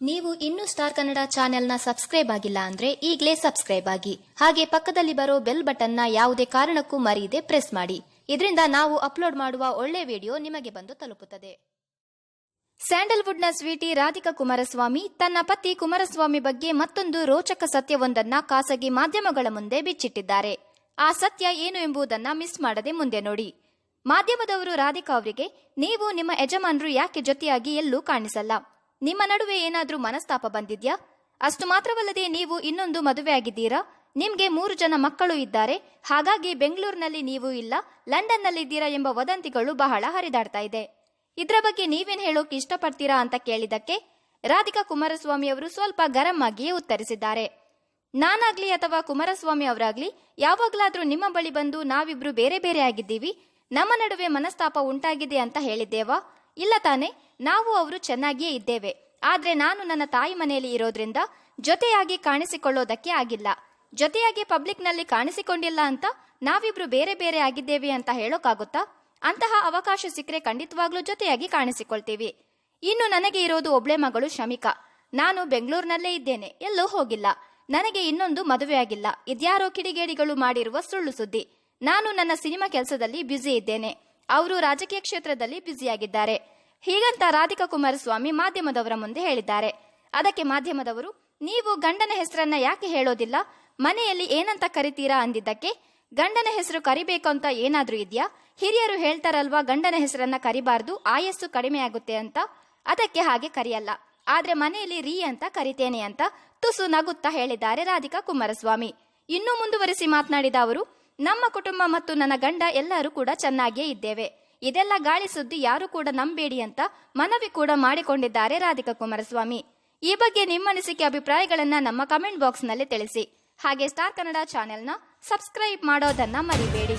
ನೀವು ಇನ್ನೂ ಸ್ಟಾರ್ ಕನ್ನಡ ಚಾನೆಲ್ನ ಸಬ್ಸ್ಕ್ರೈಬ್ ಆಗಿಲ್ಲ ಅಂದ್ರೆ ಈಗಲೇ ಸಬ್ಸ್ಕ್ರೈಬ್ ಆಗಿ. ಹಾಗೆ ಪಕ್ಕದಲ್ಲಿ ಬರೋ ಬೆಲ್ ಬಟನ್ನ ಯಾವುದೇ ಕಾರಣಕ್ಕೂ ಮರೆಯದೆ ಪ್ರೆಸ್ ಮಾಡಿ. ಇದರಿಂದ ನಾವು ಅಪ್ಲೋಡ್ ಮಾಡುವ ಒಳ್ಳೆ ವಿಡಿಯೋ ನಿಮಗೆ ಬಂದು ತಲುಪುತ್ತದೆ. ಸ್ಯಾಂಡಲ್ವುಡ್ನ ಸ್ವೀಟಿ ರಾಧಿಕಾ ಕುಮಾರಸ್ವಾಮಿ ತನ್ನ ಪತಿ ಕುಮಾರಸ್ವಾಮಿ ಬಗ್ಗೆ ಮತ್ತೊಂದು ರೋಚಕ ಸತ್ಯವೊಂದನ್ನ ಖಾಸಗಿ ಮಾಧ್ಯಮಗಳ ಮುಂದೆ ಬಿಚ್ಚಿಟ್ಟಿದ್ದಾರೆ. ಆ ಸತ್ಯ ಏನು ಎಂಬುದನ್ನ ಮಿಸ್ ಮಾಡದೆ ಮುಂದೆ ನೋಡಿ. ಮಾಧ್ಯಮದವರು ರಾಧಿಕಾ ಅವರಿಗೆ, ನೀವು ನಿಮ್ಮ ಯಜಮಾನರು ಯಾಕೆ ಜೊತೆಯಾಗಿ ಎಲ್ಲೂ ಕಾಣಿಸಲ್ಲ? ನಿಮ್ಮ ನಡುವೆ ಏನಾದ್ರೂ ಮನಸ್ತಾಪ ಬಂದಿದ್ಯಾ? ಅಷ್ಟು ಮಾತ್ರವಲ್ಲದೆ ನೀವು ಇನ್ನೊಂದು ಮದುವೆ ಆಗಿದ್ದೀರಾ? ನಿಮ್ಗೆ ಮೂರು ಜನ ಮಕ್ಕಳು ಇದ್ದಾರೆ. ಹಾಗಾಗಿ ಬೆಂಗಳೂರಿನಲ್ಲಿ ನೀವು ಇಲ್ಲ, ಲಂಡನ್ನಲ್ಲಿದ್ದೀರಾ ಎಂಬ ವದಂತಿಗಳು ಬಹಳ ಹರಿದಾಡ್ತಾ ಇದೆ. ಇದ್ರ ಬಗ್ಗೆ ನೀವೇನ್ ಹೇಳೋಕೆ ಇಷ್ಟಪಡ್ತೀರಾ ಅಂತ ಕೇಳಿದಕ್ಕೆ ರಾಧಿಕಾ ಕುಮಾರಸ್ವಾಮಿ ಅವರು ಸ್ವಲ್ಪ ಗರಂ ಆಗಿಯೇ ಉತ್ತರಿಸಿದ್ದಾರೆ. ನಾನಾಗ್ಲಿ ಅಥವಾ ಕುಮಾರಸ್ವಾಮಿ ಅವರಾಗ್ಲಿ, ಯಾವಾಗ್ಲಾದ್ರೂ ನಿಮ್ಮ ಬಳಿ ಬಂದು ನಾವಿಬ್ರು ಬೇರೆ ಬೇರೆ ಆಗಿದ್ದೀವಿ. ನಮ್ಮ ನಡುವೆ ಮನಸ್ತಾಪ ಉಂಟಾಗಿದೆ ಅಂತ ಹೇಳಿದ್ದೇವಾ? ಇಲ್ಲ ತಾನೆ? ನಾವು ಅವರು ಚೆನ್ನಾಗಿಯೇ ಇದ್ದೇವೆ. ಆದ್ರೆ ನಾನು ನನ್ನ ತಾಯಿ ಮನೆಯಲ್ಲಿ ಇರೋದ್ರಿಂದ ಜೊತೆಯಾಗಿ ಕಾಣಿಸಿಕೊಳ್ಳೋದಕ್ಕೆ ಆಗಿಲ್ಲ. ಜೊತೆಯಾಗಿ ಪಬ್ಲಿಕ್ನಲ್ಲಿ ಕಾಣಿಸಿಕೊಂಡಿಲ್ಲ ಅಂತ ನಾವಿಬ್ರು ಬೇರೆ ಬೇರೆ ಆಗಿದ್ದೇವೆ ಅಂತ ಹೇಳೋಕ್ಕಾಗುತ್ತಾ ಅಂತಹ ಅವಕಾಶ ಸಿಕ್ಕರೆ ಖಂಡಿತವಾಗ್ಲೂ ಜೊತೆಯಾಗಿ ಕಾಣಿಸಿಕೊಳ್ತೀವಿ. ಇನ್ನು ನನಗೆ ಇರೋದು ಒಬ್ಳೆ ಮಗಳು ಶಮಿಕಾ. ನಾನು ಬೆಂಗಳೂರಿನಲ್ಲೇ ಇದ್ದೇನೆ. ಎಲ್ಲೂ ಹೋಗಿಲ್ಲ. ನನಗೆ ಇನ್ನೊಂದು ಮದುವೆ ಆಗಿಲ್ಲ. ಇದ್ಯಾರೋ ಕಿಡಿಗೇಡಿಗಳು ಮಾಡಿರುವ ಸುಳ್ಳು ಸುದ್ದಿ. ನಾನು ನನ್ನ ಸಿನಿಮಾ ಕೆಲಸದಲ್ಲಿ ಬ್ಯುಸಿ ಇದ್ದೇನೆ. ಅವರು ರಾಜಕೀಯ ಕ್ಷೇತ್ರದಲ್ಲಿ ಬ್ಯುಸಿಯಾಗಿದ್ದಾರೆ. ಹೀಗಂತ ರಾಧಿಕಾ ಕುಮಾರಸ್ವಾಮಿ ಮಾಧ್ಯಮದವರ ಮುಂದೆ ಹೇಳಿದ್ದಾರೆ. ಅದಕ್ಕೆ ಮಾಧ್ಯಮದವರು, ನೀವು ಗಂಡನ ಹೆಸರನ್ನ ಯಾಕೆ ಹೇಳೋದಿಲ್ಲ? ಮನೆಯಲ್ಲಿ ಏನಂತ ಕರಿತೀರಾ ಅಂದಿದ್ದಕ್ಕೆ? ಗಂಡನ ಹೆಸರು ಕರಿಬೇಕು ಅಂತ ಏನಾದ್ರೂ ಇದೆಯಾ? ಹಿರಿಯರು ಹೇಳ್ತಾರಲ್ವಾ, ಗಂಡನ ಹೆಸರನ್ನ ಕರಿಬಾರ್ದು, ಆಯಸ್ಸು ಕಡಿಮೆ ಆಗುತ್ತೆ ಅಂತ? ಅದಕ್ಕೆ ಹಾಗೆ ಕರೆಯಲ್ಲ. ಆದ್ರೆ ಮನೆಯಲ್ಲಿ ರೀ ಅಂತ ಕರಿತೇನೆ ಅಂತ ತುಸು ನಗುತ್ತಾ ಹೇಳಿದ್ದಾರೆ ರಾಧಿಕಾ ಕುಮಾರಸ್ವಾಮಿ. ಇನ್ನೂ ಮುಂದುವರಿಸಿ ಮಾತನಾಡಿದ ಅವರು, ನಮ್ಮ ಕುಟುಂಬ ಮತ್ತು ನನ್ನ ಗಂಡ ಎಲ್ಲರೂ ಕೂಡ ಚೆನ್ನಾಗಿಯೇ ಇದ್ದೇವೆ. ಇದೆಲ್ಲ ಗಾಳಿ ಸುದ್ದಿ ಯಾರು ಕೂಡ ನಂಬೇಡಿ ಅಂತ ಮನವಿ ಕೂಡ ಮಾಡಿಕೊಂಡಿದ್ದಾರೆ ರಾಧಿಕಾ ಕುಮಾರಸ್ವಾಮಿ. ಈ ಬಗ್ಗೆ ನಿಮ್ಮ ಅನಿಸಿಕೆ ಅಭಿಪ್ರಾಯಗಳನ್ನ ನಮ್ಮ ಕಮೆಂಟ್ ಬಾಕ್ಸ್ನಲ್ಲಿ ತಿಳಿಸಿ. ಹಾಗೆ ಸ್ಟಾರ್ ಕನ್ನಡ ಚಾನೆಲ್ನ ಸಬ್ಸ್ಕ್ರೈಬ್ ಮಾಡೋದನ್ನ ಮರಿಬೇಡಿ.